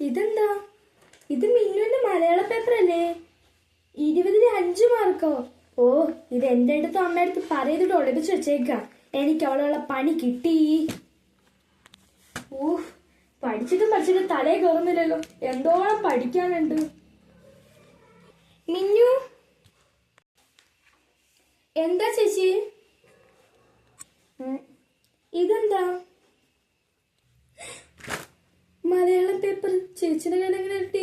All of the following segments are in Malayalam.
ഇതെന്താ? ഇത് മിന്നുവിന്റെ മലയാള പേപ്പർ അല്ലേ ഇരുപതിന് അഞ്ചു മാർക്കോ? ഓ ഇത് എന്റെ അടുത്തും അമ്മയുടെ അടുത്ത് പറയതിട്ട് ഒളിപ്പിച്ച് വെച്ചേക്കാം. എനിക്ക് അവളുള്ള പണി കിട്ടി. ഊഹ് പഠിച്ചിട്ടും പഠിച്ചിട്ട് തലേ കയറുന്നില്ലല്ലോ. എന്തോളം പഠിക്കാനുണ്ട്. മിന്നു? എന്താ ചേച്ചി? ഇതെന്താ? മലയാളം പേപ്പർ ചേച്ചിയുടെ കയ്യിൽ എങ്ങനെ കിട്ടി?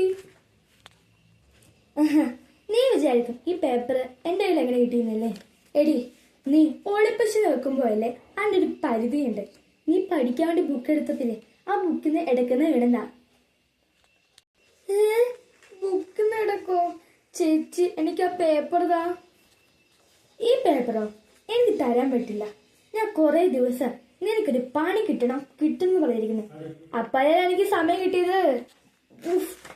നീ വിചാരിക്കും ഈ പേപ്പർ എന്റെ കയ്യിൽ എങ്ങനെ കിട്ടിയെന്നല്ലേ? എടി നീ ഒളിപ്പശ നോക്കുമ്പോഴല്ലേ അതിന്റെ ഒരു പരിധിയുണ്ട്. നീ പഠിക്കാൻ വേണ്ടി ബുക്ക് എടുത്തപ്പില്ലേ ആ ബുക്കിൽ നിന്ന് എടുക്കുന്ന വീണെന്നാ ബുക്കിൽ നിന്ന് എടുക്കോ? ചേച്ചി എനിക്ക് ആ പേപ്പർ താ ഈ പേപ്പറോ എനിക്ക് തരാൻ പറ്റില്ല. ഞാൻ കുറേ ദിവസം നിനക്കൊരു പണി കിട്ടണം കിട്ടുന്നു പറഞ്ഞിരിക്കുന്നു. അപ്പഴാണ് എനിക്ക് സമയം കിട്ടിയത്.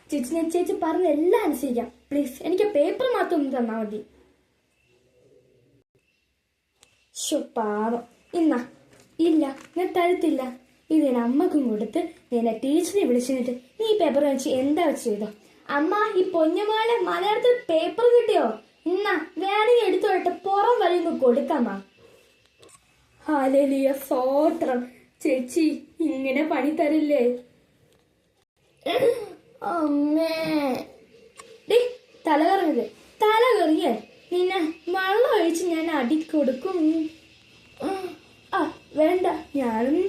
ചേച്ചി ഞാൻ ചേച്ചി പറഞ്ഞ എല്ലാം അനുസരിക്കാം. പ്ലീസ് എനിക്ക് പേപ്പർ മാത്രം ഒന്ന് തന്നാൽ മതി. ഇന്ന ഇല്ല ഞാൻ തരത്തില്ല. ഇത് ഇതിന് അമ്മക്കും കൊടുത്ത് നിന്നെ ടീച്ചറിനെ വിളിച്ചിട്ട് നീ ഈ പേപ്പർ വെച്ച് എന്താ വെച്ച് ചെയ്തോ? അമ്മ ഈ പൊന്നുമോളെ മലയാളത്തിൽ പേപ്പർ കിട്ടിയോ? ഇന്ന വേണമെങ്കിൽ എടുത്തു പുറം വഴി കൊടുക്കാമ്മ ഹാലേലിയ സോത്രം. ചേച്ചി ഇങ്ങനെ പണി തരില്ലേ? അമ്മേ. തല കറങ്ങരുത് തല കറിയേ നിന്നെ വെള്ളം ഒഴിച്ച് ഞാൻ അടി കൊടുക്കും. ആ വേണ്ട ഞാനൊന്നും